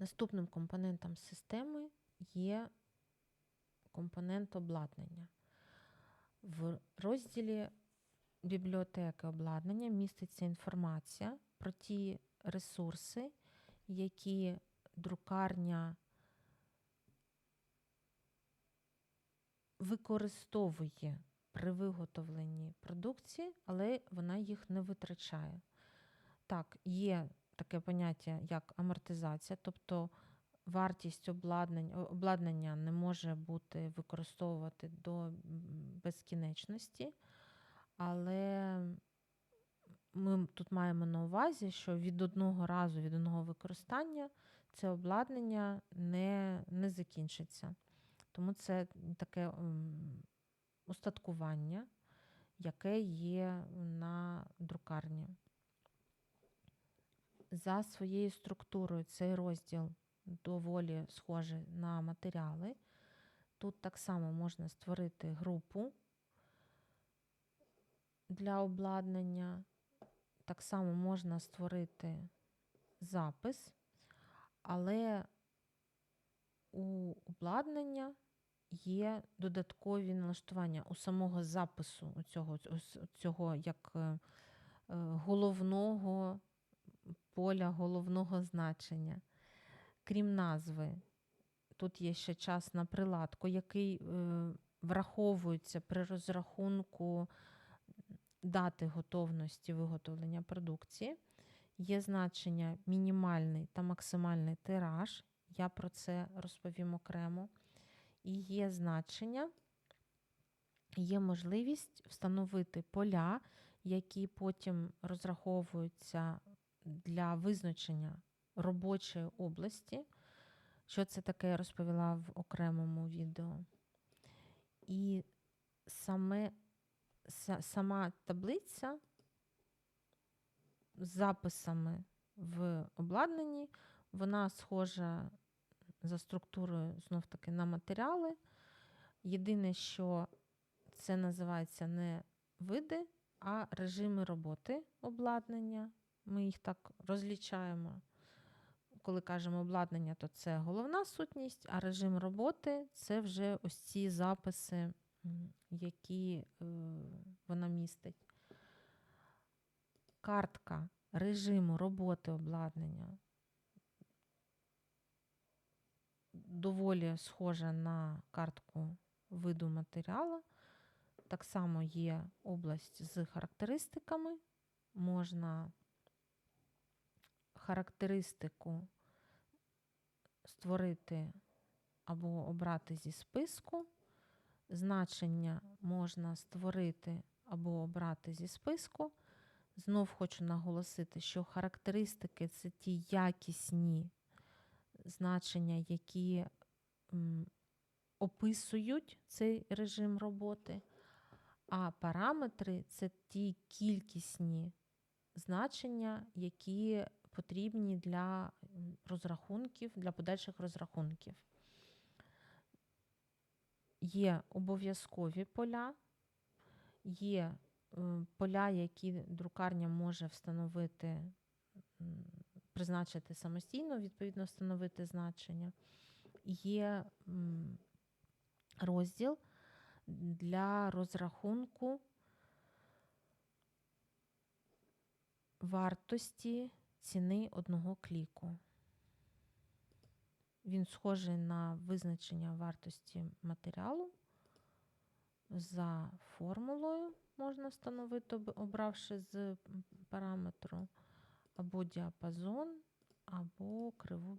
Наступним компонентом системи є компонент обладнання. В розділі бібліотеки обладнання міститься інформація про ті ресурси, які друкарня використовує при виготовленні продукції, але вона їх не витрачає. Так, є таке поняття, як амортизація, тобто вартість обладнання, обладнання не може бути використовувати до безкінечності, але ми тут маємо на увазі, що від одного разу, від одного використання це обладнання не, не закінчиться. Тому це таке устаткування, яке є на друкарні. За своєю структурою цей розділ доволі схожий на матеріали. Тут так само можна створити групу для обладнання. Так само можна створити запис, але у обладнання є додаткові налаштування у самого запису цього, цього як е, головного поля, головного значення. Крім назви, тут є ще час на приладку, який е, враховується при розрахунку дати готовності виготовлення продукції. Є значення мінімальний та максимальний тираж. Я про це розповім окремо. І є значення, є можливість встановити поля, які потім розраховуються для визначення робочої області. Що це таке, я розповіла в окремому відео. І саме, сама таблиця з записами в обладнанні, вона схожа за структурою знов таки на матеріали. Єдине, що це називається не види, а режими роботи обладнання. Ми їх так розлічаємо. Коли кажемо обладнання, то це головна сутність, а режим роботи це вже ось ці записи, які е, вона містить. Картка режиму роботи обладнання доволі схожа на картку виду матеріалу. Так само є область з характеристиками. Можна характеристику створити або обрати зі списку. Значення можна створити або обрати зі списку. Знов хочу наголосити, що характеристики це ті якісні значення, які описують цей режим роботи, а параметри це ті кількісні значення, які потрібні для розрахунків, для подальших розрахунків. Є обов'язкові поля, є е, поля, які друкарня може встановити, призначити самостійно, відповідно, встановити значення. Є розділ для розрахунку вартості ціни одного кліку. Він схожий на визначення вартості матеріалу. За формулою можна встановити, обравши з параметру або діапазон, або криву.